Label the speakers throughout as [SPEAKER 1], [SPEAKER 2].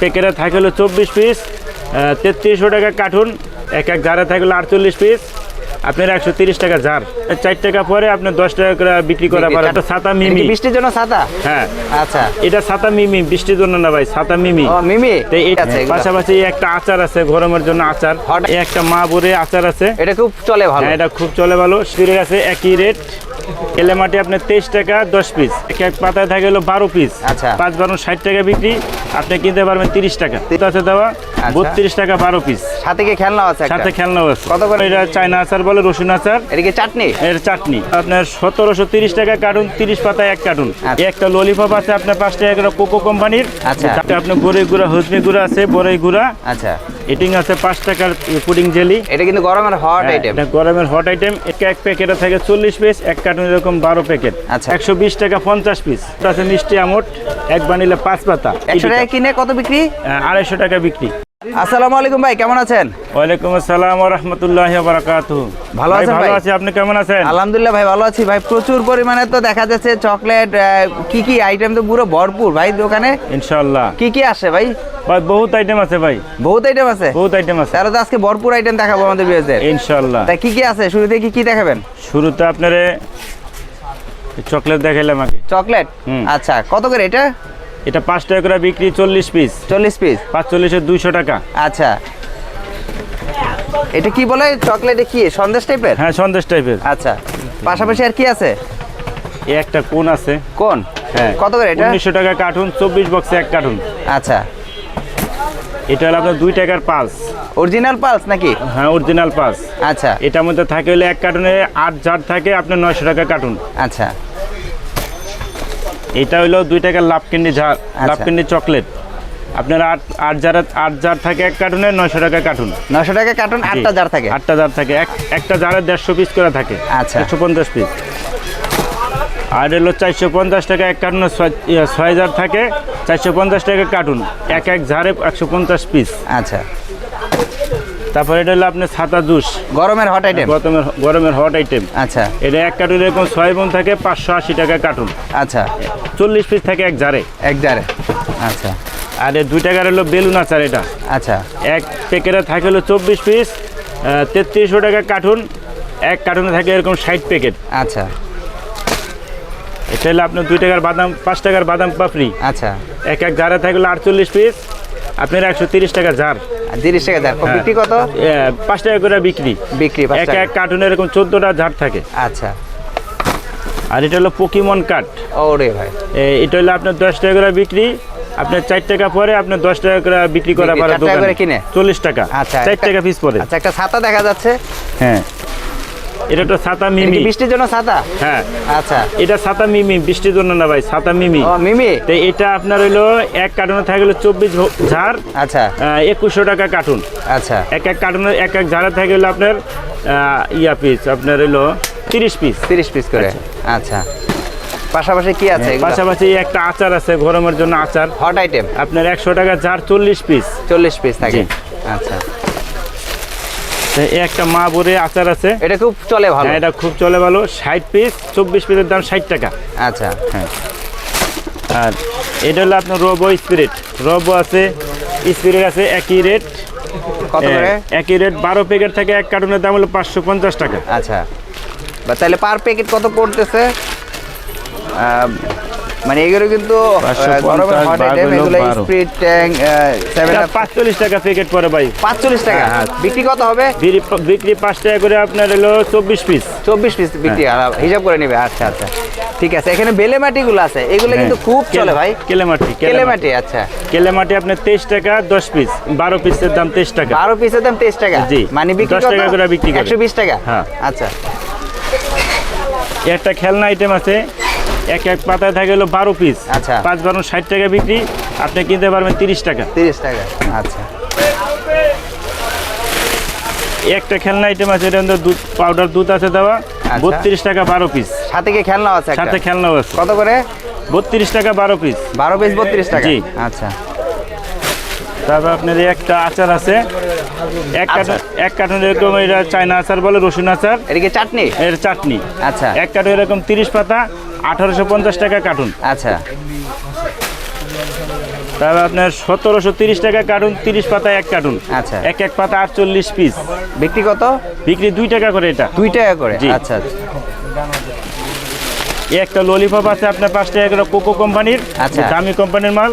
[SPEAKER 1] প্যাকেটে থাকে হলো চব্বিশ পিস তেত্রিশশো টাকা কার্টুন এক এক জারে থাকে হলো আটচল্লিশ পিস। আপনার একশো তিরিশ টাকা জার চার টাকা পরে আপনি দশ টাকা করে বিক্রি করা পারেন। একটা ছাতা মিমি।
[SPEAKER 2] বৃষ্টির জন্য ছাতা?
[SPEAKER 1] হ্যাঁ।
[SPEAKER 2] আচ্ছা।
[SPEAKER 1] এটা ছাতা মিমি বৃষ্টির জন্য না ভাই ছাতা মিমি।
[SPEAKER 2] মিমি।
[SPEAKER 1] পাশাপাশি একটা আচার আছে গরমের জন্য আচার। এই একটা মা বরে আচার আছে।
[SPEAKER 2] এটা খুব চলে ভালো।
[SPEAKER 1] হ্যাঁ এটা খুব চলে ভালো। স্পিরের আছে একই রেট এলেমাটি আপনার তেইশ টাকা দশ পিস এক এক পাতায় থাকে হলো বারো পিস
[SPEAKER 2] আচ্ছা।
[SPEAKER 1] পাঁচ বারো ষাট টাকা বিক্রি। আপনি কিনতে পারবেন তিরিশ টাকা। আছে দেওয়া
[SPEAKER 2] আচ্ছা।
[SPEAKER 1] বত্রিশ টাকা বারো পিস
[SPEAKER 2] সাথে কি খেলনা আছে?
[SPEAKER 1] সাথে খেলনাও আছে।
[SPEAKER 2] কত করে?
[SPEAKER 1] এটা চায়না আচার বলে রসুন আচার।
[SPEAKER 2] এটা চাটনি?
[SPEAKER 1] এর চাটনি। আপনার সতেরোশো তিরিশ টাকা কার্টুন তিরিশ পাতায় এক কার্টুন।
[SPEAKER 2] আচ্ছা।
[SPEAKER 1] একটা ললিপপ আছে আপনার পাঁচ টাকা কোকো কোম্পানির।
[SPEAKER 2] আচ্ছা।
[SPEAKER 1] তাতে আপনার বরই গুঁড়া হজমি গুঁড়া আছে বরই গুঁড়া।
[SPEAKER 2] আচ্ছা।
[SPEAKER 1] এটিং আছে পাঁচ টাকার পুডিং জেলি।
[SPEAKER 2] এটা কিন্তু গরমের হট
[SPEAKER 1] হ্যাঁ,
[SPEAKER 2] আইটেম
[SPEAKER 1] এটা গরমের হট আইটেম এক এক প্যাকেটে থাকে চল্লিশ পিস এক কার্টুন এরকম বারো প্যাকেট
[SPEAKER 2] আচ্ছা।
[SPEAKER 1] একশো বিশ টাকা পঞ্চাশ পিস আছে মিষ্টি আমট এক বানিলে পাঁচ পাতা।
[SPEAKER 2] একশো টাকা কিনে কত বিক্রি?
[SPEAKER 1] আড়াইশো টাকা বিক্রি।
[SPEAKER 2] আসসালামু আলাইকুম ভাই কেমন আছেন?
[SPEAKER 1] ওয়ালাইকুম আসসালাম রহমতুল্লাহ বারাকাতু।
[SPEAKER 2] ভালো আছেন
[SPEAKER 1] ভালো আছি আপনি কেমন আছেন?
[SPEAKER 2] আলহামদুলিল্লাহ ভাই ভালো আছি। ভাই প্রচুর পরিমাণে তো দেখা যাচ্ছে চকলেট কি কি আইটেম তো পুরো ভরপুর ভাই দোকানে?
[SPEAKER 1] ইনশাল্লাহ
[SPEAKER 2] কি কি আসে ভাই?
[SPEAKER 1] ভাই বহুত আইটেম আছে ভাই।
[SPEAKER 2] বহুত আইটেম আছে?
[SPEAKER 1] বহুত আইটেম আছে।
[SPEAKER 2] তাহলে তো আজকে ভরপুর আইটেম দেখাবো আমাদের বিয়েদের
[SPEAKER 1] ইনশাল্লাহ
[SPEAKER 2] তা কি কি আছে? শুরুতে কি কি দেখাবেন?
[SPEAKER 1] শুরুতে আপনারে চকলেট দেখাইলাম আগে।
[SPEAKER 2] চকলেট। আচ্ছা কত করে এটা?
[SPEAKER 1] এটা পাঁচ টাকা করে বিক্রি চল্লিশ পিস
[SPEAKER 2] চল্লিশ পিস
[SPEAKER 1] পাঁচ চল্লিশের দুইশো টাকা।
[SPEAKER 2] আচ্ছা। এটা কি বলে? চকলেটে কি? সন্দেশ টাইপের?
[SPEAKER 1] হ্যাঁ সন্দেশ টাইপের।
[SPEAKER 2] আচ্ছা। পাশাপাশি আর কি আছে?
[SPEAKER 1] এই একটা কোন আছে?
[SPEAKER 2] কোন?
[SPEAKER 1] হ্যাঁ।
[SPEAKER 2] কত করে এটা?
[SPEAKER 1] উনিশশো টাকা কার্টুন চব্বিশ বক্সে এক কার্টুন।
[SPEAKER 2] আচ্ছা।
[SPEAKER 1] এটা হলো আপনার দুই টাকার পাস
[SPEAKER 2] অরিজিনাল পালস নাকি?
[SPEAKER 1] হ্যাঁ অরিজিনাল পাস
[SPEAKER 2] আচ্ছা।
[SPEAKER 1] এটার মধ্যে থাকে হলে এক কার্টুনে আট জার থাকে আপনার নয়শো টাকা কার্টুন।
[SPEAKER 2] আচ্ছা।
[SPEAKER 1] এটা হলো দুই টাকার লাভ কিন্ডি ঝাড়
[SPEAKER 2] আচ্ছা।
[SPEAKER 1] লাভ কিন্ডি চকলেট। আপনার আট আট জার আট জার থাকে এক কার্টুনে নয়শো টাকা কার্টুন।
[SPEAKER 2] নশো টাকা কার্টুন আটটা জার থাকে?
[SPEAKER 1] আটটা জার থাকে। এক একটা জারের দেড়শো পিস করে থাকে।
[SPEAKER 2] আচ্ছা।
[SPEAKER 1] একশো পঞ্চাশ পিস আর হলো চারশো পঞ্চাশ টাকা এক কার্টুনে ছয় ছয় জার থাকে চারশো পঞ্চাশ টাকা কার্টুন। এক এক ঝাড়ে একশো পঞ্চাশ পিস
[SPEAKER 2] আচ্ছা।
[SPEAKER 1] তারপরে এটা হলো আপনার ছাতা জুস।
[SPEAKER 2] গরমের হট আইটেম
[SPEAKER 1] গরমের গরমের হট আইটেম
[SPEAKER 2] আচ্ছা।
[SPEAKER 1] এটা এক কার্টুন এরকম ছয় বোন থাকে পাঁচশো আশি টাকা কার্টুন
[SPEAKER 2] আচ্ছা।
[SPEAKER 1] চল্লিশ পিস থাকে এক জারে।
[SPEAKER 2] এক জারে। আচ্ছা।
[SPEAKER 1] আর দুই টাকার হলো বেলুন আচার এটা।
[SPEAKER 2] আচ্ছা।
[SPEAKER 1] এক প্যাকেটে থাকে হলো চব্বিশ পিস তেত্রিশশো টাকা কার্টুন এক কার্টুনে থাকে এরকম ষাট প্যাকেট
[SPEAKER 2] আচ্ছা।
[SPEAKER 1] এটা হলো আপনার দুই টাকার বাদাম পাঁচ টাকার বাদাম পাপড়ি।
[SPEAKER 2] আচ্ছা।
[SPEAKER 1] এক এক জারে থাকে হলো আটচল্লিশ পিস আপনার একশো তিরিশ টাকা জার
[SPEAKER 2] তিরিশ টাকা জার
[SPEAKER 1] হ্যাঁ।
[SPEAKER 2] বিক্রি কত?
[SPEAKER 1] পাঁচ টাকা করে বিক্রি।
[SPEAKER 2] বিক্রি
[SPEAKER 1] এক এক কার্টুনে এরকম চোদ্দটা ঝাড় থাকে।
[SPEAKER 2] আচ্ছা।
[SPEAKER 1] আর এটা হলো পকিমন কাঠ
[SPEAKER 2] ওরে ভাই।
[SPEAKER 1] এটা হলো আপনার দশ টাকা করে বিক্রি। আপনার চার টাকা পরে আপনার দশ টাকা করে বিক্রি করা পারে
[SPEAKER 2] কিনে?
[SPEAKER 1] চল্লিশ টাকা।
[SPEAKER 2] আচ্ছা,
[SPEAKER 1] চার টাকা পিস পরে।
[SPEAKER 2] আচ্ছা একটা ছাতা দেখা যাচ্ছে।
[SPEAKER 1] হ্যাঁ। এটা তো ছাতা মিমি।
[SPEAKER 2] বৃষ্টির জন্য ছাতা?
[SPEAKER 1] হ্যাঁ।
[SPEAKER 2] আচ্ছা।
[SPEAKER 1] এটা ছাতা মিমি বৃষ্টির জন্য না ভাই ছাতা মিমি।
[SPEAKER 2] মিমি?
[SPEAKER 1] তো এটা আপনার হইল এক কার্টুনে থাকে হলো চব্বিশ ঝাড়
[SPEAKER 2] আচ্ছা।
[SPEAKER 1] একুশশো টাকা কার্টুন।
[SPEAKER 2] আচ্ছা।
[SPEAKER 1] এক এক কার্টুনে এক এক ঝাড়ে থাকে হলো আপনার ইয়া পিস আপনার হইল তিরিশ পিস
[SPEAKER 2] তিরিশ পিস করে। আচ্ছা। পাশাপাশি কি আছে
[SPEAKER 1] পাশাপাশি একটা আচার আছে গরমের জন্য আচার।
[SPEAKER 2] হট আইটেম
[SPEAKER 1] আপনার একশো টাকা ঝাড় চল্লিশ পিস
[SPEAKER 2] চল্লিশ পিস থাকে। আচ্ছা।
[SPEAKER 1] একটা মা বরে আচার আছে।
[SPEAKER 2] এটা খুব চলে ভালো।
[SPEAKER 1] হ্যাঁ এটা খুব চলে ভালো। ষাট পিস চব্বিশ পিসের দাম ষাট টাকা।
[SPEAKER 2] আচ্ছা।
[SPEAKER 1] হ্যাঁ। আর এটা হলো আপনার রবো স্পিরিট। রবো আছে স্পিরিট আছে একই রেট। একই রেট বারো প্যাকেট থাকে এক কার্টুনের দাম হলো পাঁচশো পঞ্চাশ টাকা।
[SPEAKER 2] আচ্ছা। তাহলে পার প্যাকেট কত পড়তেছে? মানে এগুলো কিন্তু গরমের হট আইটেম এগুলো স্প্রিট ট্যাঙ্ক সেভেন
[SPEAKER 1] এটা পাঁচচল্লিশ টাকা প্যাকেট পরে ভাই।
[SPEAKER 2] পাঁচচল্লিশ টাকা।
[SPEAKER 1] হ্যাঁ, হ্যাঁ।
[SPEAKER 2] বিক্রি কত হবে?
[SPEAKER 1] বিক্রি বিক্রি পাঁচ টাকা করে আপনার হলো চব্বিশ পিস
[SPEAKER 2] চব্বিশ পিস বিক্রি
[SPEAKER 1] হ্যাঁ।
[SPEAKER 2] হিসাব করে নেবে। আচ্ছা আচ্ছা। ঠিক আছে এখানে বেলে মাটিগুলো আছে। এগুলো কিন্তু। খুব চলে ভাই।
[SPEAKER 1] কেলেমাটি
[SPEAKER 2] কেলে মাটি আচ্ছা।
[SPEAKER 1] কেলেমাটি আপনার তেইশ টাকা দশ পিস বারো পিসের দাম তেইশ টাকা।
[SPEAKER 2] বারো পিসের দাম তেইশ টাকা?
[SPEAKER 1] জি।
[SPEAKER 2] মানে বিক্রি
[SPEAKER 1] 10 টাকা করে বিক্রি করে।
[SPEAKER 2] একশো বিশ টাকা?
[SPEAKER 1] হ্যাঁ।
[SPEAKER 2] আচ্ছা।
[SPEAKER 1] একটা খেলনা আইটেম আছে। এক এক পাতায় থাকে হলো বারো পিস
[SPEAKER 2] আচ্ছা।
[SPEAKER 1] পাঁচ বারো ষাট টাকা বিক্রি আপনি কিনতে পারবেন তিরিশ টাকা।
[SPEAKER 2] তিরিশ টাকা আচ্ছা।
[SPEAKER 1] একটা খেলনা আইটেম আছে এটা দুধ পাউডার দুধ আছে দেওয়া।
[SPEAKER 2] আচ্ছা।
[SPEAKER 1] বত্রিশ টাকা বারো পিস
[SPEAKER 2] সাথে কি খেলনা আছে একটা?
[SPEAKER 1] সাথে খেলনাও আছে।
[SPEAKER 2] কত করে?
[SPEAKER 1] বত্রিশ টাকা বারো পিস
[SPEAKER 2] বারো পিস বত্রিশ টাকা?
[SPEAKER 1] জি।
[SPEAKER 2] আচ্ছা।
[SPEAKER 1] তারপর আপনার একটা আচার আছে। এক
[SPEAKER 2] আচ্ছা।
[SPEAKER 1] কার্টন এক কার্টন এরকম এটা চায়না আচার বলে রসুন আচার।
[SPEAKER 2] এটা কি চাটনি?
[SPEAKER 1] এর চাটনি।
[SPEAKER 2] আচ্ছা।
[SPEAKER 1] এক কার্টন এরকম তিরিশ পাতা আঠারোশো পঞ্চাশ টাকা কার্টুন।
[SPEAKER 2] আচ্ছা।
[SPEAKER 1] তারপর আপনার সতেরোশো তিরিশ টাকা কার্টুন তিরিশ পাতা এক কার্টুন।
[SPEAKER 2] আচ্ছা।
[SPEAKER 1] এক এক পাতা আটচল্লিশ পিস।
[SPEAKER 2] বিক্রি কত?
[SPEAKER 1] বিক্রি দুই টাকা করে এটা।
[SPEAKER 2] দুই টাকা করে? আচ্ছা আচ্ছা।
[SPEAKER 1] একটা ললিপপ আছে আপনার পাঁচ টাকা করে কোকো কোম্পানির
[SPEAKER 2] আচ্ছা।
[SPEAKER 1] দামি কোম্পানির মাল।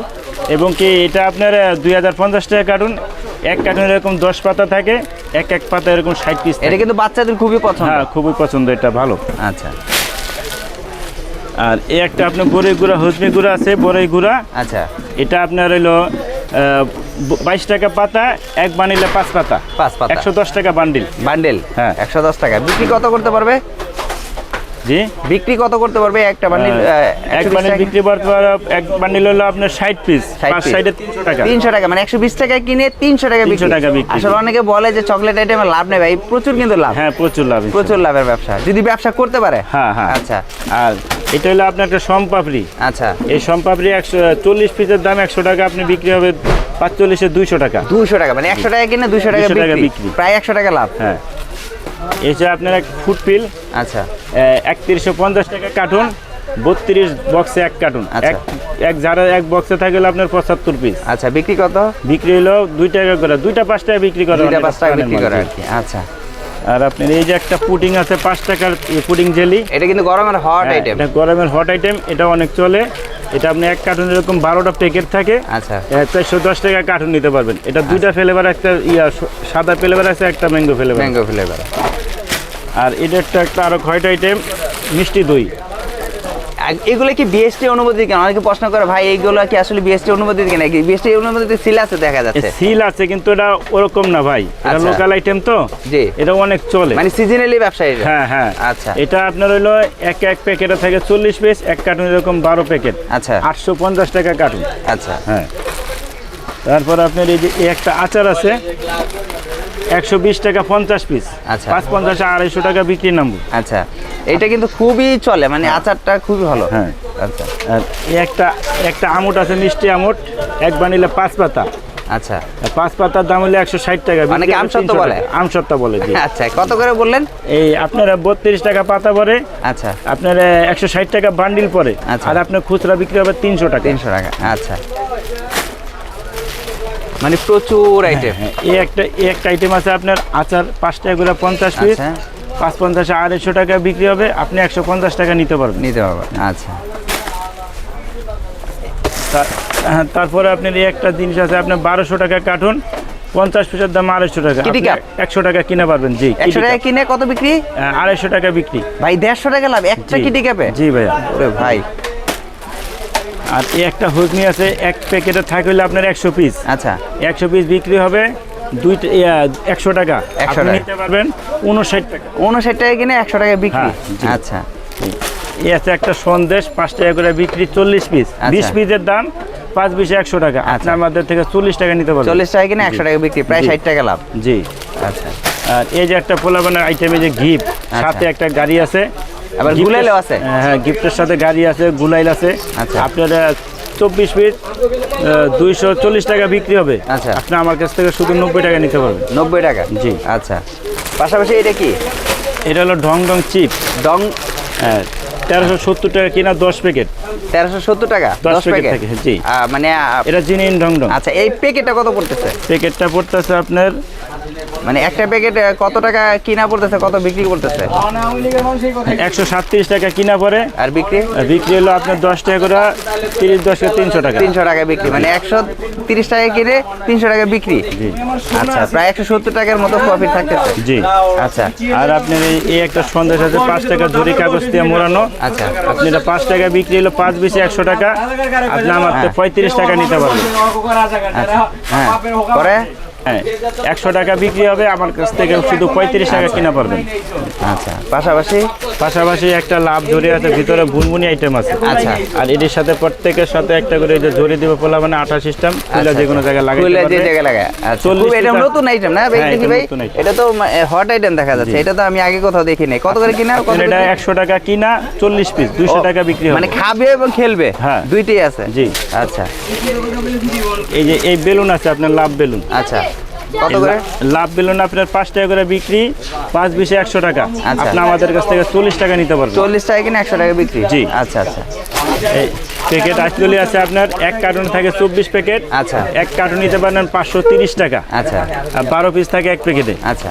[SPEAKER 1] এবং কি এটা আপনার দুই হাজার পঞ্চাশ টাকা কার্টুন। এক কার্টুন এরকম দশ পাতা থাকে। এক এক পাতা এরকম ষাট পিস
[SPEAKER 2] এটা কিন্তু বাচ্চাদের খুবই পছন্দ।
[SPEAKER 1] হ্যাঁ খুবই পছন্দ। এটা ভালো।
[SPEAKER 2] আচ্ছা।
[SPEAKER 1] আর এই একটা আপনার বরই গুঁড়া হজমি গুঁড়া আছে বরই গুঁড়া।
[SPEAKER 2] আচ্ছা।
[SPEAKER 1] এটা আপনার হইল বাইশ টাকা পাতা এক বানিলে পাঁচ পাতা।
[SPEAKER 2] পাঁচ পাতা।
[SPEAKER 1] একশো দশ টাকা বান্ডিল।
[SPEAKER 2] বান্ডিল?
[SPEAKER 1] হ্যাঁ।
[SPEAKER 2] একশো দশ টাকা। বিক্রি কত করতে পারবে?
[SPEAKER 1] জি।
[SPEAKER 2] বিক্রি কত করতে পারবে? একটা বান্ডিল
[SPEAKER 1] এক বান্ডিল বিক্রি করতে পারে এক বান্ডিল হলো আপনার ষাট পিস
[SPEAKER 2] 60
[SPEAKER 1] পাঁচ সাইডে তিনশো টাকা।
[SPEAKER 2] তিনশো টাকা মানে একশো বিশ টাকা কিনে তিনশো টাকা
[SPEAKER 1] 300
[SPEAKER 2] বিক্রি।
[SPEAKER 1] টাকা বিক্রি।
[SPEAKER 2] আসলে অনেকে বলে যে চকলেট আইটেমে লাভ নেই ভাই প্রচুর কিন্তু লাভ।
[SPEAKER 1] হ্যাঁ প্রচুর লাভ
[SPEAKER 2] প্রচুর লাভের ব্যবসা। যদি ব্যবসা করতে পারে?
[SPEAKER 1] হ্যাঁ হ্যাঁ।
[SPEAKER 2] আচ্ছা।
[SPEAKER 1] আর এটা হলো আপনার একটা সম্পাপড়ি।
[SPEAKER 2] আচ্ছা।
[SPEAKER 1] এই সম্পাপড়ি একশো চল্লিশ পিসের দাম একশো টাকা আপনি বিক্রি হবে পাঁচচল্লিশে দুইশো টাকা।
[SPEAKER 2] দুশো টাকা মানে একশো টাকা কিনে দুশো টাকা
[SPEAKER 1] 200 টাকা
[SPEAKER 2] বিক্রি। প্রায় একশো টাকা লাভ।
[SPEAKER 1] হ্যাঁ। এসে আপনার এক ফুটপিল
[SPEAKER 2] আচ্ছা।
[SPEAKER 1] একত্রিশশো পঞ্চাশ টাকা কার্টুন বত্রিশ বক্সে এক কার্টুন
[SPEAKER 2] আচ্ছা।
[SPEAKER 1] এক এক যারা এক বক্সে থাকলে আপনার পঁচাত্তর পিস
[SPEAKER 2] আচ্ছা বিক্রি কত?
[SPEAKER 1] বিক্রি হলো দুই টাকা করে। দুইটা পাঁচ টাকা বিক্রি করে
[SPEAKER 2] দুইটা পাঁচ টাকা বিক্রি করে আর কি আচ্ছা।
[SPEAKER 1] আর আপনার এই যে একটা পুডিং আছে পাঁচ টাকার পুডিং জেলি
[SPEAKER 2] এটা কিন্তু গরমের হট
[SPEAKER 1] হ্যাঁ,
[SPEAKER 2] আইটেম
[SPEAKER 1] এটা গরমের হট আইটেম এটা অনেক চলে। এটা আপনি এক কার্টুন এরকম বারোটা প্যাকেট থাকে।
[SPEAKER 2] আচ্ছা।
[SPEAKER 1] চারশো দশ টাকা কার্টুন নিতে পারবেন। এটা দুইটা ফ্লেভার একটা ইয়া সাদা ফ্লেভার আছে একটা ম্যাঙ্গো ফ্লেভার
[SPEAKER 2] ম্যাঙ্গো ফ্লেভার
[SPEAKER 1] আর এটা একটা একটা আরও খয়ট আইটেম মিষ্টি দই।
[SPEAKER 2] এগুলো কি বিএসটি অনুমতি কেন? অনেকে প্রশ্ন করে ভাই এইগুলো কি আসলে বিএসটি অনুমতি কেন? বিএসটি অনুমতি সিল আছে দেখা যাচ্ছে।
[SPEAKER 1] সিল আছে কিন্তু এটা ওরকম না ভাই। এটা
[SPEAKER 2] আচ্ছা।
[SPEAKER 1] লোকাল আইটেম তো।
[SPEAKER 2] জি।
[SPEAKER 1] এটা অনেক চলে।
[SPEAKER 2] মানে সিজনালি ব্যবসা এটা
[SPEAKER 1] হ্যাঁ হ্যাঁ।
[SPEAKER 2] আচ্ছা।
[SPEAKER 1] এটা আপনার হইল এক এক প্যাকেটে থাকে চল্লিশ পিস এক কার্টুন এরকম বারো প্যাকেট
[SPEAKER 2] আচ্ছা।
[SPEAKER 1] আটশো পঞ্চাশ টাকা কার্টুন
[SPEAKER 2] আচ্ছা।
[SPEAKER 1] হ্যাঁ। তারপর আপনার এই যে একটা আচার আছে। একশো বিশ টাকা পঞ্চাশ পিস
[SPEAKER 2] আচ্ছা।
[SPEAKER 1] পাঁচ পঞ্চাশ আড়াইশো টাকা বিক্রি নামবো
[SPEAKER 2] আচ্ছা এটা কিন্তু খুবই চলে মানে আচারটা খুবই ভালো।
[SPEAKER 1] হ্যাঁ।
[SPEAKER 2] আচ্ছা।
[SPEAKER 1] একটা একটা আমুট আছে মিষ্টি আমুট এক বানিলে পাঁচ পাতা।
[SPEAKER 2] আচ্ছা।
[SPEAKER 1] পাঁচ পাতার দাম হলে একশো ষাট টাকা
[SPEAKER 2] অনেকে
[SPEAKER 1] হবে
[SPEAKER 2] আমসত্ত্ব বলে?
[SPEAKER 1] টাকা। আমসত্ত্ব বলে
[SPEAKER 2] আচ্ছা কত করে বললেন?
[SPEAKER 1] এই আপনারা বত্রিশ টাকা পাতা পরে
[SPEAKER 2] আচ্ছা।
[SPEAKER 1] আপনার একশো ষাট টাকা বান্ডিল পরে
[SPEAKER 2] আচ্ছা।
[SPEAKER 1] আর আপনার খুচরা বিক্রি হবে তিনশো টাকা।
[SPEAKER 2] তিনশো টাকা আচ্ছা। মানে প্রচুর আইটেম
[SPEAKER 1] হ্যাঁ এই একটা এই একটা আইটেম আছে আপনার আচার পাঁচ টাকা করে পঞ্চাশ পিস
[SPEAKER 2] আচ্ছা।
[SPEAKER 1] পাঁচ পঞ্চাশে আড়াইশো টাকা বিক্রি হবে আপনি একশো পঞ্চাশ টাকা নিতে পারবেন।
[SPEAKER 2] নিতে পারবেন আচ্ছা।
[SPEAKER 1] হ্যাঁ, তারপরে আপনার এই একটা জিনিস আছে আপনার বারোশো টাকা কার্টুন পঞ্চাশ পিসের দাম আড়াইশো টাকা। একশো টাকা কিনে পারবেন জি
[SPEAKER 2] একশো টাকা কিনে কত বিক্রি?
[SPEAKER 1] হ্যাঁ, আড়াইশো টাকা বিক্রি।
[SPEAKER 2] ভাই দেড়শো টাকা লাভ একটা। কিটি ক্যাপে
[SPEAKER 1] জি ভাইয়া।
[SPEAKER 2] ভাই।
[SPEAKER 1] আর এই একটা হুজনি আছে এক প্যাকেটে থাকে হলে আপনার একশো পিস
[SPEAKER 2] আচ্ছা।
[SPEAKER 1] একশো পিস বিক্রি হবে দুই একশো টাকা।
[SPEAKER 2] 100
[SPEAKER 1] আপনি
[SPEAKER 2] টাকা।
[SPEAKER 1] নিতে পারবেন উনষাট টাকা।
[SPEAKER 2] উনষাট টাকা কিনে একশো টাকা বিক্রি?
[SPEAKER 1] হ্যাঁ,
[SPEAKER 2] আচ্ছা।
[SPEAKER 1] এই আছে একটা সন্দেশ পাঁচ টাকা করে বিক্রি চল্লিশ পিস
[SPEAKER 2] আচ্ছা।
[SPEAKER 1] বিশ পিসের দাম পাঁচ বিশে একশো টাকা। আপনি আমাদের থেকে চল্লিশ টাকা নিতে পারবেন।
[SPEAKER 2] চল্লিশ টাকা কিনে একশো টাকা বিক্রি প্রায়। ষাট টাকা লাভ।
[SPEAKER 1] জি।
[SPEAKER 2] আচ্ছা।
[SPEAKER 1] আর এই যে একটা পোলাবানের আইটেমে যে গিফট সাথে একটা গাড়ি আছে।
[SPEAKER 2] আবার গুলাইলও আছে?
[SPEAKER 1] হ্যাঁ গিফটের সাথে গাড়ি আছে গুলাইল আছে।
[SPEAKER 2] আচ্ছা।
[SPEAKER 1] আপনার চব্বিশ পিস দুইশো চল্লিশ টাকা বিক্রি হবে।
[SPEAKER 2] আচ্ছা।
[SPEAKER 1] আপনি আমার কাছ থেকে শুধু নব্বই টাকা নিতে পারবেন।
[SPEAKER 2] নব্বই টাকা?
[SPEAKER 1] জি।
[SPEAKER 2] আচ্ছা। পাশাপাশি এটা কি?
[SPEAKER 1] এটা হলো ঢং ঢং চিপ।
[SPEAKER 2] ডং?
[SPEAKER 1] হ্যাঁ তেরোশো সত্তর টাকা কিনা দশ প্যাকেট।
[SPEAKER 2] তেরোশো সত্তর টাকা?
[SPEAKER 1] দশ প্যাকেট জি।
[SPEAKER 2] মানে
[SPEAKER 1] এটা জিনিন ঢং ঢং
[SPEAKER 2] আচ্ছা এই প্যাকেটটা কত পড়তেছে?
[SPEAKER 1] প্যাকেটটা পড়তেছে আপনার
[SPEAKER 2] মানে একটা প্যাকেট কত টাকা কিনা পড়তেছে কত বিক্রি করতেছে?
[SPEAKER 1] একশো সাতত্রিশ টাকা কিনা পরে
[SPEAKER 2] আর বিক্রি?
[SPEAKER 1] বিক্রি হলো আপনার দশ টাকা করে তিরিশ দশ তিনশো টাকা।
[SPEAKER 2] তিনশো টাকা বিক্রি মানে একশো তিরিশ টাকা কিনে তিনশো টাকা বিক্রি।
[SPEAKER 1] জি।
[SPEAKER 2] আচ্ছা প্রায় একশো সত্তর টাকার মতো প্রফিট থাকতেছে।
[SPEAKER 1] জি।
[SPEAKER 2] আচ্ছা।
[SPEAKER 1] আর আপনার এই- একটা সন্দেশ আছে পাঁচ টাকা ঝুরি কাগজ দিয়ে মোড়ানো।
[SPEAKER 2] আচ্ছা।
[SPEAKER 1] আপনি এটা পাঁচ টাকা বিক্রি হলো পাঁচ বিশে একশো টাকা। আপনি আমার পঁয়ত্রিশ টাকা নিতে পারবেন।
[SPEAKER 2] হ্যাঁ। পরে?
[SPEAKER 1] হ্যাঁ একশো টাকা বিক্রি হবে আমার কাছ থেকে শুধু পঁয়ত্রিশ টাকা কিনা পারবেন।
[SPEAKER 2] আচ্ছা পাশাপাশি?
[SPEAKER 1] পাশাপাশি একটা লাভ ধরে আছে ভিতরে বুনবুনি আইটেম আছে।
[SPEAKER 2] আচ্ছা।
[SPEAKER 1] আর এটির সাথে প্রত্যেকের সাথে একটা করে যে ধরে দিবে পোলা মানে আঠা সিস্টেম তুলে যে কোনো জায়গায়
[SPEAKER 2] খুলে যে জায়গায় লাগায়। আচ্ছা
[SPEAKER 1] চল্লিশ
[SPEAKER 2] এটা নতুন আইটেম না ভাই।
[SPEAKER 1] হ্যাঁ,
[SPEAKER 2] ভাই এটা তো হট আইটেম দেখা যাচ্ছে। এটা তো আমি আগে কোথাও দেখি নাই কত করে কিনা কত
[SPEAKER 1] এটা একশো টাকা কিনা চল্লিশ পিস দুইশো টাকা বিক্রি
[SPEAKER 2] মানে খাবে এবং খেলবে?
[SPEAKER 1] হ্যাঁ।
[SPEAKER 2] দুইটাই আছে?
[SPEAKER 1] জি।
[SPEAKER 2] আচ্ছা।
[SPEAKER 1] এই যে এই বেলুন আছে আপনার লাভ বেলুন।
[SPEAKER 2] আচ্ছা। কত করে?
[SPEAKER 1] লাভ বেলুন আপনার পাঁচ টাকা করে বিক্রি পাঁচ বিশে একশো টাকা।
[SPEAKER 2] আচ্ছা।
[SPEAKER 1] আপনি আমাদের কাছ থেকে চল্লিশ টাকা নিতে পারবেন।
[SPEAKER 2] চল্লিশ টাকা কিনে একশো টাকা বিক্রি?
[SPEAKER 1] জি।
[SPEAKER 2] আচ্ছা আচ্ছা।
[SPEAKER 1] এই প্যাকেট আসলে আছে আপনার এক কার্টুন থাকে চব্বিশ প্যাকেট
[SPEAKER 2] আচ্ছা।
[SPEAKER 1] এক কার্টুন নিতে পারেন পাঁচশো তিরিশ টাকা।
[SPEAKER 2] আচ্ছা।
[SPEAKER 1] আর বারো পিস থাকে এক প্যাকেটে
[SPEAKER 2] আচ্ছা।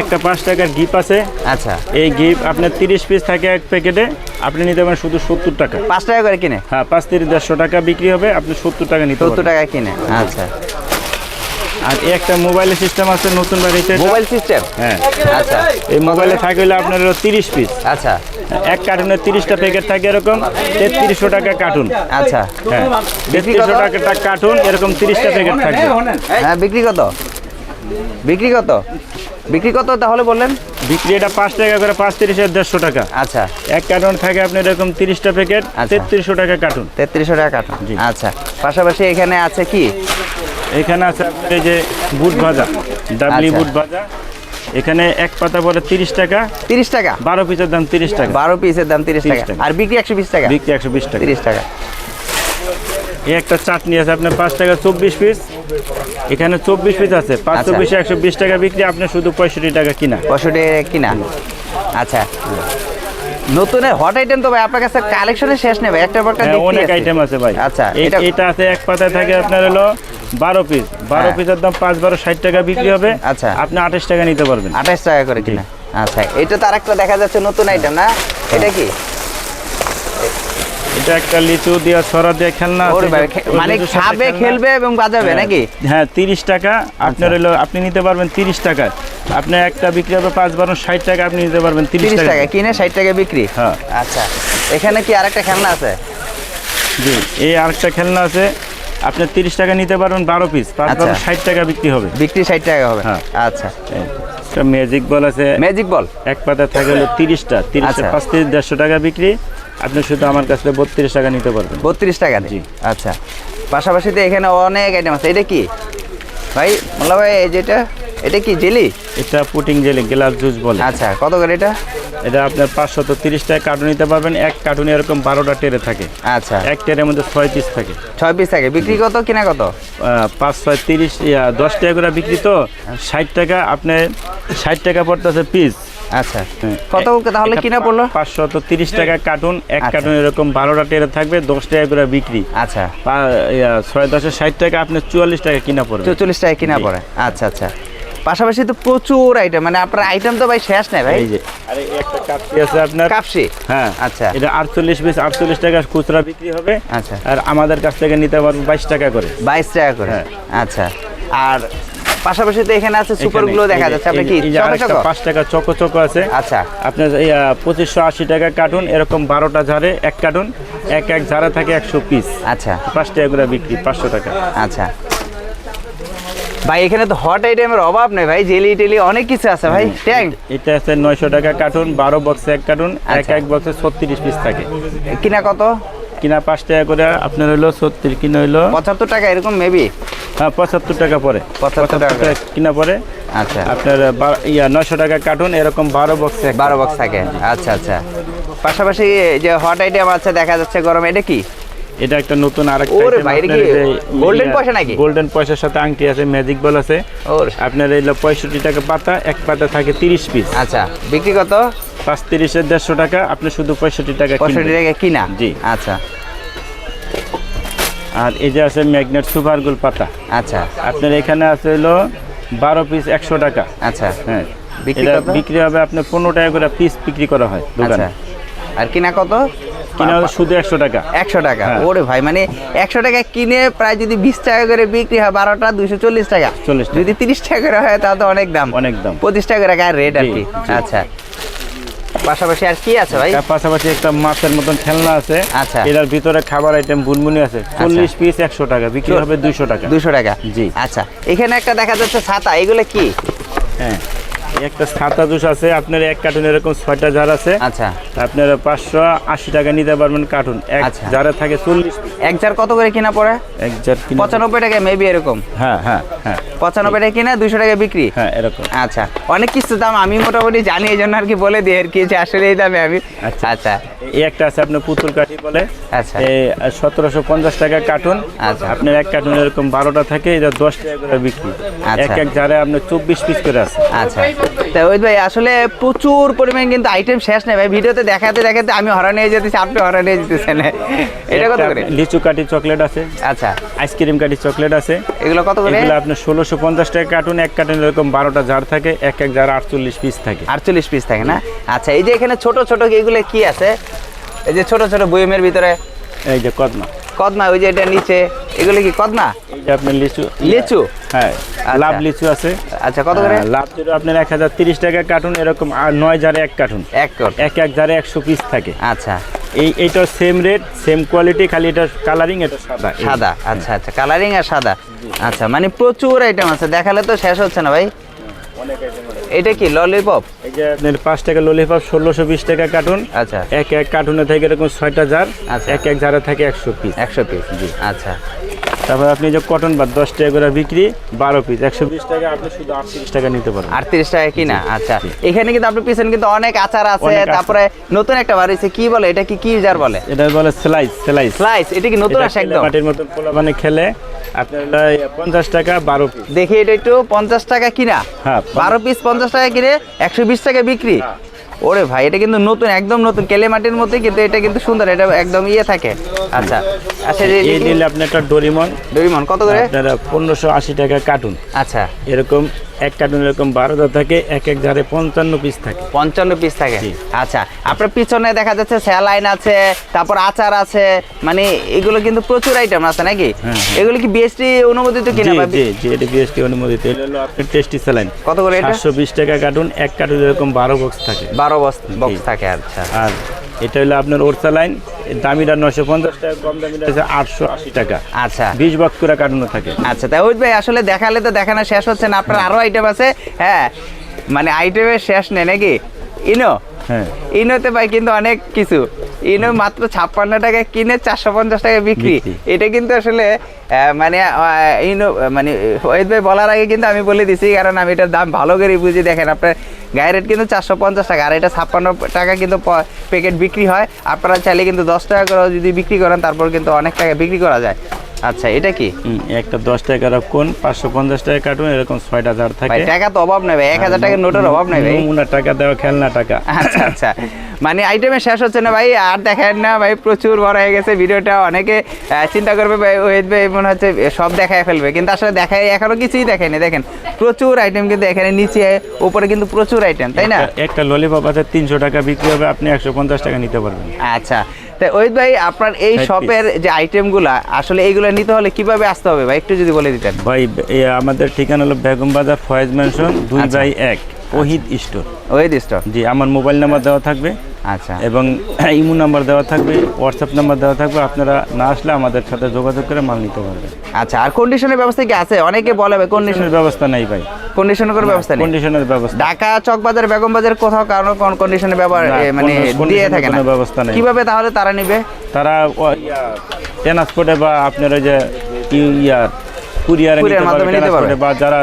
[SPEAKER 1] একটা পাঁচ টাকার গিপ আছে।
[SPEAKER 2] আচ্ছা।
[SPEAKER 1] এই গিপ আপনার তিরিশ পিস থাকে এক প্যাকেটে আপনি নিতে পারেন শুধু সত্তর টাকা।
[SPEAKER 2] পাঁচ টাকা করে কিনে?
[SPEAKER 1] হ্যাঁ পাঁচ তিরিশ দেড়শো টাকা বিক্রি হবে আপনি সত্তর টাকা নিতে
[SPEAKER 2] সত্তর টাকা কিনে আচ্ছা।
[SPEAKER 1] আর এই একটা মোবাইলের সিস্টেম আছে নতুন বাড়িতে
[SPEAKER 2] মোবাইল সিস্টেম
[SPEAKER 1] হ্যাঁ।
[SPEAKER 2] আচ্ছা।
[SPEAKER 1] এই মোবাইলে থাকে হলো আপনার হলো তিরিশ পিস
[SPEAKER 2] আচ্ছা।
[SPEAKER 1] এক কার্টুনে তিরিশটা প্যাকেট থাকে এরকম তেত্রিশশো টাকা কার্টুন
[SPEAKER 2] আচ্ছা।
[SPEAKER 1] হ্যাঁ। তেত্রিশশো টাকা কার্টুন এরকম তিরিশটা প্যাকেট থাকবে।
[SPEAKER 2] হ্যাঁ বিক্রি কত? বিক্রি কত? বিক্রি কত তাহলে বললেন?
[SPEAKER 1] বিক্রি এটা পাঁচ টাকা করে পাঁচ তিরিশের দেড়শো টাকা।
[SPEAKER 2] আচ্ছা।
[SPEAKER 1] এক কার্টুন থাকে আপনি এরকম তিরিশটা প্যাকেট
[SPEAKER 2] আচ্ছা।
[SPEAKER 1] তেত্রিশশো টাকা কার্টুন
[SPEAKER 2] তেত্রিশশো টাকা কার্টুন
[SPEAKER 1] জি।
[SPEAKER 2] আচ্ছা। পাশাপাশি এখানে আছে কি?
[SPEAKER 1] এখানে আছে আপনার এই যে বুট ভাজা ডাবলি
[SPEAKER 2] আচ্ছা।
[SPEAKER 1] বুট ভাজা। এখানে এক পাতা পরে তিরিশ টাকা
[SPEAKER 2] তিরিশ টাকা?
[SPEAKER 1] বারো পিসের দাম তিরিশ টাকা।
[SPEAKER 2] বারো পিসের দাম তিরিশ টাকা।
[SPEAKER 1] টাকা।
[SPEAKER 2] আর বিক্রি একশো বিশ টাকা?
[SPEAKER 1] বিক্রি একশো বিশ টাকা।
[SPEAKER 2] তিরিশ টাকা।
[SPEAKER 1] এই একটা চাটনি আছে আপনার পাঁচ টাকা চব্বিশ পিস। এখানে চব্বিশ পিস আছে পাঁচ
[SPEAKER 2] আচ্ছা।
[SPEAKER 1] চব্বিশে একশো বিশ টাকা বিক্রি আপনার শুধু পঁয়ষট্টি টাকা কিনা।
[SPEAKER 2] পঁয়ষট্টি কিনা? আচ্ছা। নতুনের হট আইটেম তো ভাই আপনার কাছে কালেকশনের শেষ নেই ভাই একটার পর একটা
[SPEAKER 1] হ্যাঁ, অনেক আইটেম আছে ভাই।
[SPEAKER 2] আচ্ছা এটা
[SPEAKER 1] এটা আছে এক পাতায় থাকে আপনার হলো বারো পিস বারো
[SPEAKER 2] হ্যাঁ।
[SPEAKER 1] পিসের দাম পাঁচ বারো ষাট টাকা বিক্রি হবে।
[SPEAKER 2] আচ্ছা।
[SPEAKER 1] আপনি আঠাশ টাকা নিতে পারবেন।
[SPEAKER 2] আঠাশ টাকা করে কিনা। আচ্ছা এটা তো আরেকটা দেখা যাচ্ছে নতুন আইটেম না? এটা কি?
[SPEAKER 1] এটা একটা লিচু দিয়ে ছড়া দিয়ে খেলনা
[SPEAKER 2] মানে খাবে খেলবে এবং বাজাবে
[SPEAKER 1] হ্যাঁ,
[SPEAKER 2] নাকি?
[SPEAKER 1] হ্যাঁ তিরিশ টাকা। আপনার হলো আপনি নিতে পারবেন তিরিশ টাকা। আপনার একটা বিক্রি হবে পাঁচ বারো ষাট টাকা আপনি নিতে পারবেন তিরিশ
[SPEAKER 2] তিরিশ
[SPEAKER 1] টাকা।
[SPEAKER 2] কিনে ষাট টাকা বিক্রি?
[SPEAKER 1] হ্যাঁ।
[SPEAKER 2] আচ্ছা। এখানে কি আরেকটা খেলনা আছে?
[SPEAKER 1] জি এই আরেকটা খেলনা আছে। আপনি তিরিশ টাকা নিতে পারবেন বারো পিস পাঁচ
[SPEAKER 2] আচ্ছা।
[SPEAKER 1] বারো ষাট টাকা বিক্রি হবে।
[SPEAKER 2] বিক্রি ষাট টাকা হবে।
[SPEAKER 1] হ্যাঁ।
[SPEAKER 2] আচ্ছা।
[SPEAKER 1] একটা ম্যাজিক বল আছে।
[SPEAKER 2] ম্যাজিক বল
[SPEAKER 1] এক পাতা থাকে হলো তিরিশটা তিরিশটা
[SPEAKER 2] আচ্ছা।
[SPEAKER 1] পাঁচ তিরিশ দেড়শো টাকা বিক্রি। আপনি শুধু আমার কাছ থেকে বত্রিশ টাকা নিতে পারবেন।
[SPEAKER 2] বত্রিশ টাকা
[SPEAKER 1] জি।
[SPEAKER 2] আচ্ছা। পাশাপাশি তো এখানে অনেক আইটেম আছে। এটা কি? ভাই মোল্লা ভাই এই যেটা এটা কি জেলি?
[SPEAKER 1] এটা পুটিং জেলি গ্লাস জুস বলে।
[SPEAKER 2] আচ্ছা কত করে এটা?
[SPEAKER 1] এটা আপনার পাঁচশত তিরিশ টাকা কার্টুন নিতে পারবেন। এক কার্টুনে এরকম বারোটা টেরে থাকে।
[SPEAKER 2] আচ্ছা।
[SPEAKER 1] এক টেরের মধ্যে ছয় পিস থাকে।
[SPEAKER 2] ছয় পিস থাকে। বিক্রি কত কিনা কত?
[SPEAKER 1] পাঁচ ছয় তিরিশ দশ টাকা করে বিক্রি তো। ষাট টাকা আপনার ষাট টাকা পড়তেছে পিস
[SPEAKER 2] আচ্ছা কত তাহলে কিনা পড়ল?
[SPEAKER 1] পাঁচশত তিরিশ টাকা কার্টুন এক
[SPEAKER 2] আচ্ছা।
[SPEAKER 1] কার্টুন এরকম বারোটা টেরে থাকবে দশ টাকা করে বিক্রি।
[SPEAKER 2] আচ্ছা।
[SPEAKER 1] ছয় দশে ষাট টাকা আপনার চুয়াল্লিশ টাকা কিনা পড়বে।
[SPEAKER 2] চৌচল্লিশ টাকা কিনা। পড়ে। আচ্ছা আচ্ছা। পাশাপাশি তো প্রচুর আইটেম মানে আপনার আইটেম তো ভাই শেষ নেই ভাই।
[SPEAKER 1] আরে একটা কাপড়ি আছে আপনার।
[SPEAKER 2] কাপসি?
[SPEAKER 1] হ্যাঁ।
[SPEAKER 2] আচ্ছা।
[SPEAKER 1] এটা আটচল্লিশ পিস আটচল্লিশ টাকা খুচরা বিক্রি হবে।
[SPEAKER 2] আচ্ছা।
[SPEAKER 1] আর আমাদের কাছ থেকে নিতে পারবেন বাইশ টাকা করে।
[SPEAKER 2] বাইশ টাকা করে।
[SPEAKER 1] হ্যাঁ।
[SPEAKER 2] আচ্ছা। আর পাশাপাশি তো এখানে আছে সুপার গ্লো দেখা যাচ্ছে। আপনি কি?
[SPEAKER 1] পাঁচ টাকা চকো চকো আছে।
[SPEAKER 2] আচ্ছা।
[SPEAKER 1] আপনার এই পঁচিশশো আশি টাকা কার্টুন এরকম বারোটা ঝাড়ে এক কার্টুন এক এক ঝাড়ে থাকে একশো পিস
[SPEAKER 2] আচ্ছা।
[SPEAKER 1] পাঁচ টাকা করে বিক্রি পাঁচশো টাকা।
[SPEAKER 2] আচ্ছা। ভাই এখানে তো হট আইটেমের অভাব নেই ভাই জেলি টেলি অনেক কিছু আছে ভাই। ট্যাং
[SPEAKER 1] এটা আছে নয়শো টাকা কার্টুন বারো বক্সে এক কার্টুন এক
[SPEAKER 2] আচ্ছা।
[SPEAKER 1] এক বক্সে ছত্রিশ পিস থাকে।
[SPEAKER 2] কিনা কত?
[SPEAKER 1] কিনা পাঁচ টাকা করে আপনার হইল সত্তর কিনা হইল
[SPEAKER 2] পঁচাত্তর টাকা এরকম মেবি
[SPEAKER 1] হ্যাঁ পঁচাত্তর টাকা পরে
[SPEAKER 2] 75 টাকা।
[SPEAKER 1] কিনা পরে
[SPEAKER 2] আচ্ছা।
[SPEAKER 1] আপনার ইয়া নশো টাকা কার্টুন এরকম বারো বক্স
[SPEAKER 2] বারো বক্স থাকে। আচ্ছা আচ্ছা। পাশাপাশি যে হট আইটেম আছে দেখা যাচ্ছে গরম এটা কি?
[SPEAKER 1] এটা একটা নতুন আরেকটা
[SPEAKER 2] ওরে ভাই, এটা কি
[SPEAKER 1] এই ইয়া,
[SPEAKER 2] পয়সা নাকি?
[SPEAKER 1] golden পয়সার সাথে আংটি আছে ম্যাজিক বল আছে। আপনার এলো পঁয়ষট্টি টাকা পাতা এক পাতা থাকে তিরিশ পিস
[SPEAKER 2] আচ্ছা বিক্রি কত?
[SPEAKER 1] পাঁচ তিরিশের দেড়শো টাকা আপনি শুধু পঁয়ষট্টি টাকা
[SPEAKER 2] পঁয়ষট্টি
[SPEAKER 1] কিনবেন।
[SPEAKER 2] টাকা কিনা?
[SPEAKER 1] জি।
[SPEAKER 2] আচ্ছা।
[SPEAKER 1] আর এই যে আছে ম্যাগনেট সুপার গোল পাতা।
[SPEAKER 2] আচ্ছা।
[SPEAKER 1] আপনার এখানে আছে হলো বারো পিস একশো টাকা।
[SPEAKER 2] আচ্ছা।
[SPEAKER 1] হ্যাঁ।
[SPEAKER 2] বিক্রি
[SPEAKER 1] বিক্রি হবে আপনার পনেরো টাকা করে পিস বিক্রি করা হয়
[SPEAKER 2] আচ্ছা।
[SPEAKER 1] দোকানে
[SPEAKER 2] আর কিনা কত?
[SPEAKER 1] কিনা শুধু একশো টাকা।
[SPEAKER 2] একশো টাকা।
[SPEAKER 1] হ্যাঁ।
[SPEAKER 2] ওরে ভাই মানে একশো টাকা কিনে প্রায় যদি বিশ টাকা করে বিক্রি হয় বারোটা দুইশো চল্লিশ টাকা।
[SPEAKER 1] 40 টাকা।
[SPEAKER 2] যদি তিরিশ টাকা করে হয় তাহলে তো অনেক দাম।
[SPEAKER 1] অনেক দাম।
[SPEAKER 2] পঁচিশ টাকা করে রেট আর কি। আচ্ছা। পাশাপাশি আর কি আছে ভাই?
[SPEAKER 1] পাশাপাশি একটা মাছের মতন খেলনা আছে।
[SPEAKER 2] আচ্ছা।
[SPEAKER 1] এটার ভিতরে খাবার আইটেম বুনবুনি আছে। চল্লিশ পিস একশো টাকা বিক্রি হবে দুইশো টাকা।
[SPEAKER 2] দুশো টাকা।
[SPEAKER 1] জি।
[SPEAKER 2] আচ্ছা। এখানে একটা দেখা যাচ্ছে ছাতা এগুলো কি?
[SPEAKER 1] হ্যাঁ। একটা ছাতা জুস আছে আপনার এক কার্টুন এরকম ছয়টা জার আছে।
[SPEAKER 2] আচ্ছা।
[SPEAKER 1] আপনার পাঁচশো আশি টাকা নিতে পারবেন কার্টুন। এক
[SPEAKER 2] আচ্ছা।
[SPEAKER 1] জারে থাকে চল্লিশ
[SPEAKER 2] এক জার কত করে কিনা পড়ে?
[SPEAKER 1] এক জার
[SPEAKER 2] পঁচানব্বই টাকা মেবি এরকম।
[SPEAKER 1] হ্যাঁ হ্যাঁ হ্যাঁ।
[SPEAKER 2] পঁচানব্বই টাকা কিনা দুশো টাকা বিক্রি?
[SPEAKER 1] হ্যাঁ এরকম।
[SPEAKER 2] আচ্ছা অনেক কিছু দাম আমি মোটামুটি জানি এই জন্য আর কি বলে দিই আর কি যে আসলে এই দামে আমি
[SPEAKER 1] আচ্ছা।
[SPEAKER 2] আচ্ছা।
[SPEAKER 1] এই একটা আছে আপনার পুতুল কাঠি বলে।
[SPEAKER 2] আচ্ছা।
[SPEAKER 1] সতেরোশো পঞ্চাশ টাকা কার্টুন।
[SPEAKER 2] আচ্ছা।
[SPEAKER 1] আপনার এক কার্টুন এরকম বারোটা থাকে এটা দশ টাকা করে বিক্রি।
[SPEAKER 2] আচ্ছা।
[SPEAKER 1] এক এক জারে আপনার চব্বিশ পিস করে আছে।
[SPEAKER 2] আচ্ছা। ওই ভাই আসলে প্রচুর পরিমাণ কিন্তু আইটেম শেষ নেই ভাই। ভিডিওতে দেখাতে দেখাতে আমি হরা নিয়ে যেতেছি আপনি হরা নিয়ে যেতেছেন। এটা কত করে?
[SPEAKER 1] লিচু কাঠি চকলেট আছে।
[SPEAKER 2] আচ্ছা।
[SPEAKER 1] আইসক্রিম কাঠি চকলেট আছে।
[SPEAKER 2] এগুলো কত করে?
[SPEAKER 1] এগুলো আপনার ষোলোশো পঞ্চাশ টাকা কার্টুন এক কার্টুন এরকম বারোটা জার থাকে এক এক জার আটচল্লিশ পিস থাকে।
[SPEAKER 2] আটচল্লিশ পিস থাকে না? আচ্ছা এই যে এখানে ছোট ছোট এগুলো কি আছে? এই যে ছোট ছোট বইমের ভিতরে?
[SPEAKER 1] এই যে কদমা।
[SPEAKER 2] কদমা ওই যে এটা নিচে এগুলো কি
[SPEAKER 1] যে আপনার লিচু।
[SPEAKER 2] লিচু?
[SPEAKER 1] হ্যাঁ
[SPEAKER 2] আচ্ছা।
[SPEAKER 1] লাভ লিচু আছে।
[SPEAKER 2] আচ্ছা কত করে?
[SPEAKER 1] লাভ লিচু আপনার এক হাজার তিরিশ টাকা কার্টুন এরকম আর নয় জারে এক কার্টুন।
[SPEAKER 2] এক
[SPEAKER 1] এক এক জারে একশো পিস থাকে।
[SPEAKER 2] আচ্ছা।
[SPEAKER 1] এই এইটা সেম রেট সেম কোয়ালিটি খালি এটা কালারিং এটা সাদা।
[SPEAKER 2] সাদা আচ্ছা আচ্ছা কালারিং আর সাদা। আচ্ছা মানে প্রচুর আইটেম আছে দেখালে তো শেষ হচ্ছে না ভাই? এটা কি ললিপপ
[SPEAKER 1] এই যে আপনার পাঁচ টাকা ললিপপ ষোলোশো বিশ টাকা কার্টুন
[SPEAKER 2] আচ্ছা।
[SPEAKER 1] এক এক কার্টুনে থাকে এরকম ছয়টা জার
[SPEAKER 2] আচ্ছা।
[SPEAKER 1] এক এক জারে থাকে একশো পিস
[SPEAKER 2] একশো পিস জি আচ্ছা।
[SPEAKER 1] তারপর আপনি যে কটন বা দশ টাকা করে বিক্রি বারো পিস একশো বিশ টাকা আপনি শুধু আটত্রিশ টাকা নিতে পারেন
[SPEAKER 2] আটত্রিশ টাকা কিনা? আচ্ছা। এখানে কিন্তু আপনার পিছনে কিন্তু অনেক আচার আছে তারপরে নতুন একটা বার হয়েছে কি বলে? এটা কি কি জার বলে?
[SPEAKER 1] এটা বলে স্লাইস স্লাইস
[SPEAKER 2] স্লাইস এটা কি নতুন আসে একদম?
[SPEAKER 1] মাটির মতন পোলা মানে খেলে আপনার পঞ্চাশ টাকা বারো পিস
[SPEAKER 2] দেখি এটা একটু পঞ্চাশ টাকা কিনা?
[SPEAKER 1] হ্যাঁ
[SPEAKER 2] বারো পিস পঞ্চাশ টাকা কিনে একশো বিশ টাকা বিক্রি?
[SPEAKER 1] হ্যাঁ।
[SPEAKER 2] ওরে ভাই এটা কিন্তু নতুন একদম নতুন। কেলে মাটির মধ্যে কিন্তু এটা কিন্তু সুন্দর এটা একদম ইয়ে থাকে। আচ্ছা। আচ্ছা
[SPEAKER 1] এই নিলে আপনি একটা ডোরিমন।
[SPEAKER 2] ডরিমন কত করে?
[SPEAKER 1] আপনারা পনেরোশো আশি টাকা কার্টুন।
[SPEAKER 2] আচ্ছা।
[SPEAKER 1] এরকম এক কার্টুন এরকম বারোটা থাকে এক এক জারে পঞ্চান্ন পিস থাকে।
[SPEAKER 2] পঞ্চান্ন পিস থাকে। আচ্ছা আপনার পিছনে দেখা যাচ্ছে স্যালাইন আছে তারপর আচার আছে মানে এগুলো কিন্তু প্রচুর আইটেম আছে নাকি?
[SPEAKER 1] হ্যাঁ, হ্যাঁ।
[SPEAKER 2] এগুলো কি বিএসটি অনুমোদিত কিনা
[SPEAKER 1] জি
[SPEAKER 2] বা
[SPEAKER 1] জি জি এটা বিএসটি অনুমোদিত। এটা হলো আপনার টেস্টি স্যালাইন
[SPEAKER 2] কত করে এটা?
[SPEAKER 1] টাকা কার্টুন এক কার্টুন এরকম বারো বক্স থাকে।
[SPEAKER 2] বারো বক্স বক্স থাকে আচ্ছা।
[SPEAKER 1] আর এটা হলো আপনার ওরসা লাইন দামিটা নশো পঞ্চাশ টাকা কম দামিটা হচ্ছে আটশো আশি টাকা।
[SPEAKER 2] আচ্ছা।
[SPEAKER 1] বিশ বক্স করে কাটানো থাকে।
[SPEAKER 2] আচ্ছা তাই ওই ভাই আসলে দেখালে তো দেখানো শেষ হচ্ছে না আপনার আরও আইটেম আছে। হ্যাঁ মানে আইটেমের শেষ নেই নাকি? ইনো?
[SPEAKER 1] হ্যাঁ।
[SPEAKER 2] ইনোতে ভাই কিন্তু অনেক কিছু। ইনো মাত্র ছাপ্পান্ন টাকা কিনে চারশো পঞ্চাশ টাকা বিক্রি। এটা কিন্তু আসলে মানে ইনো মানে ওয়েদ ভাই বলার আগে কিন্তু আমি বলে দিছি কারণ আমি এটার দাম ভালো করে বুঝি দেখেন আপনার গায়ে রেট কিন্তু চারশো পঞ্চাশ টাকা আর এটা ছাপ্পান্ন টাকা কিন্তু প্যাকেট বিক্রি হয়। আপনারা চাইলে কিন্তু দশ টাকা করে যদি বিক্রি করেন তারপর কিন্তু অনেক টাকা বিক্রি করা যায়। আচ্ছা এটা কি?
[SPEAKER 1] একটা দশ টাকার কোন পাঁচশো পঞ্চাশ টাকা কার্টুন এরকম ছয়টা জার থাকে।
[SPEAKER 2] টাকা তো অভাব নেই এক হাজার টাকার নোটের অভাব নেই ভাই।
[SPEAKER 1] নমুনা টাকা দেওয়া খেলনা টাকা।
[SPEAKER 2] আচ্ছা আচ্ছা। মানে আইটেমে শেষ হচ্ছে না ভাই আর দেখেন না ভাই প্রচুর বড় হয়ে গেছে ভিডিওটা। অনেকে চিন্তা করবে ভাই মনে হচ্ছে সব দেখায় ফেলবে কিন্তু আসলে দেখায় এখনও কিছুই দেখায়নি দেখেন প্রচুর আইটেম কিন্তু এখানে নিচে উপরে কিন্তু প্রচুর আইটেম তাই না?
[SPEAKER 1] একটা- একটা ললিপপ আছে তিনশো টাকা বিক্রি হবে আপনি একশো পঞ্চাশ টাকা নিতে পারবেন।
[SPEAKER 2] আচ্ছা তাই ওয়েদ ভাই আপনার এই শপের যে আইটেমগুলো আসলে এইগুলো নিতে হলে কীভাবে আসতে হবে ভাই? একটু যদি বলে দিতেন।
[SPEAKER 1] ভাই আমাদের ঠিকানা হলো বেগম বাজার ফয়েজ ম্যানশন দুই
[SPEAKER 2] আচ্ছা।
[SPEAKER 1] বাই এক ওহিদ স্টোর
[SPEAKER 2] ওয়েদ স্টোর
[SPEAKER 1] জি আমার মোবাইল নাম্বার দেওয়া থাকবে।
[SPEAKER 2] আচ্ছা।
[SPEAKER 1] এবং ইমো নাম্বার দেওয়া থাকবে হোয়াটসঅ্যাপ নাম্বার দেওয়া থাকবে আপনারা না আসলে আমাদের সাথে যোগাযোগ করে মাল নিতে পারবেন।
[SPEAKER 2] আচ্ছা আর কন্ডিশনের ব্যবস্থা কি আছে? অনেকে বলে ভাই
[SPEAKER 1] কন্ডিশনের ব্যবস্থা নাই ভাই।
[SPEAKER 2] কন্ডিশনের কোনো ব্যবস্থা নেই?
[SPEAKER 1] কন্ডিশনের ব্যবস্থা
[SPEAKER 2] ঢাকা চকবাজার বেগম বাজার কোথাও কারণ কোন কন্ডিশনের ব্যবহার মানে দিয়ে থাকে না।
[SPEAKER 1] ব্যবস্থা নেই।
[SPEAKER 2] কীভাবে তাহলে তারা নিবে?
[SPEAKER 1] তারা ট্রান্সপোর্টে বা আপনার ওই যে ইউ- কুরিয়ারে নিতে পারবে
[SPEAKER 2] মাধ্যমে নিতে পারবে।
[SPEAKER 1] বা যারা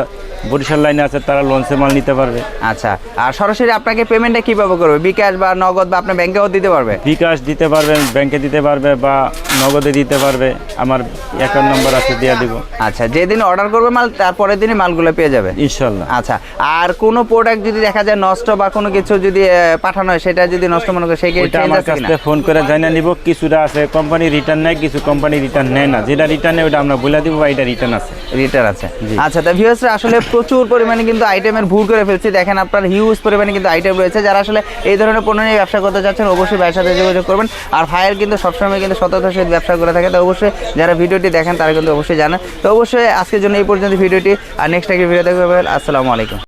[SPEAKER 1] বরিশাল লাইনে আছে তারা লঞ্চে মাল নিতে পারবে।
[SPEAKER 2] আচ্ছা আর সরাসরি আপনাকে পেমেন্টটা কীভাবে করবে? বিকাশ বা নগদ বা আপনার ব্যাংকেও দিতে পারবে?
[SPEAKER 1] বিকাশ দিতে পারবেন ব্যাংকে দিতে পারবে বা নগদে দিতে পারবে। আমার অ্যাকাউন্ট নাম্বার আছে দিয়ে দিব।
[SPEAKER 2] আচ্ছা যেদিন অর্ডার করবে মাল তারপরের দিনই মালগুলো পেয়ে যাবে?
[SPEAKER 1] ইনশাল্লাহ।
[SPEAKER 2] আচ্ছা আর কোনো প্রোডাক্ট যদি দেখা যায় নষ্ট বা কোনো কিছু যদি পাঠানো হয় সেটা যদি নষ্ট মনে করে সেই
[SPEAKER 1] ওইটা আমার কাছ থেকে ফোন করে জানিয়ে নিব কিছুটা আছে কোম্পানি রিটার্ন নেয় কিছু কোম্পানি রিটার্ন নেয় না। যেটা রিটার্ন নেয় ওটা আমরা বলে দিব বা এটা রিটার্ন আছে।
[SPEAKER 2] রিটার্ন আছে আচ্ছা তা ভিউয়ার্সরা আসলে প্রচুর পরিমাণে কিন্তু আইটেমের ভুল করে ফেলছি। দেখেন আপনার হিউজ পরিমাণে কিন্তু আইটেম রয়েছে। যারা আসলে এই ধরনের পণ্য নিয়ে ব্যবসা করতে চাচ্ছেন, অবশ্যই ভাইয়ের সাথে যোগাযোগ করবেন। আর ভাইয়ের কিন্তু সবসময় কিন্তু সততার সহিত ব্যবসা করে থাকে। তো অবশ্যই যারা ভিডিওটি দেখেন, তারা কিন্তু অবশ্যই জানেন। তো অবশ্যই আজকের জন্য এই পর্যন্ত ভিডিওটি। আর নেক্সট একটা ভিডিও দেখবেন আসসালামু আলাইকুম।